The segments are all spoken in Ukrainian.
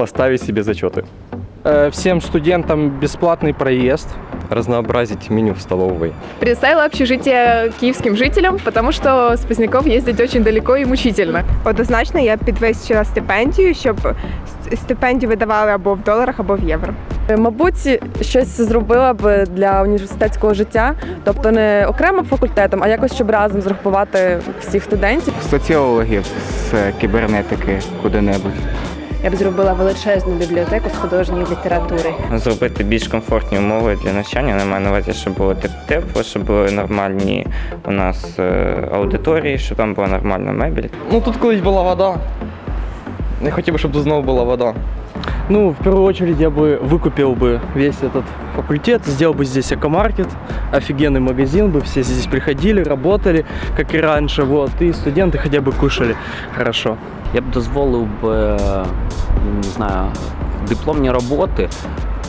поставить себе зачеты. Э, Всем студентам бесплатный проезд. Разнообразить меню в столовой. Предоставила общежитие киевским жителям, потому что с Поздняков ездить очень далеко и мучительно. Однозначно я підвищила стипендію, щоб с- стипендію видавали або в доларах, або в євро. Мабуть, щось зробила б для університетського життя, тобто не окремо факультетом, а якось щоб разом зрахувати всіх студентів. соціологів з кібернетики куди-небудь. Я б зробила величезну бібліотеку з художньої літератури. зробити більш комфортні умови для навчання. Не маю на увазі, щоб було теп- тепло, щоб були нормальні у нас е, аудиторії, щоб там була нормальна мебель. Ну тут колись була вода. Я хотів би, щоб тут знову була вода. Ну, в первую очередь я бы выкупил бы весь этот факультет, сделал бы здесь экомаркет, офигенный магазин бы, все здесь приходили, работали, как и раньше, вот, и студенты хотя бы кушали хорошо. Я б дозволив би, не знаю, дипломні роботи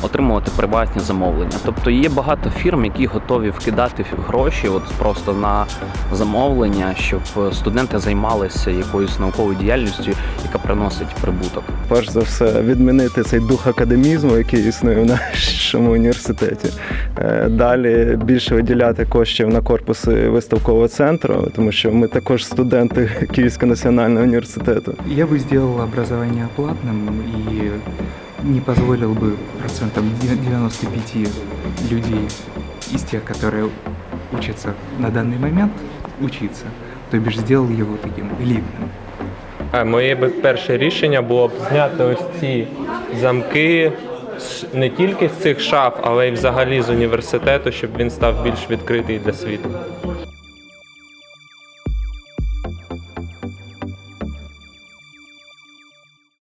отримувати приватні замовлення. Тобто є багато фірм, які готові вкидати гроші от просто на замовлення, щоб студенти займалися якоюсь науковою діяльністю, яка приносить прибуток. перш за все відмінити цей дух академізму, який існує в нашому університеті. Е, Далі більше виділяти коштів на корпуси виставкового центру, тому що ми також студенти Київського національного університету. Я бы сделал образование платным и не позволил бы процентам 95 людей из тех, которые учатся на данный момент, учиться. То бишь сделал его таким элитным. А моє би перше рішення було б зняти ось ці замки з- не тільки з цих шаф, але й взагалі з університету, щоб він став більш відкритий для світу.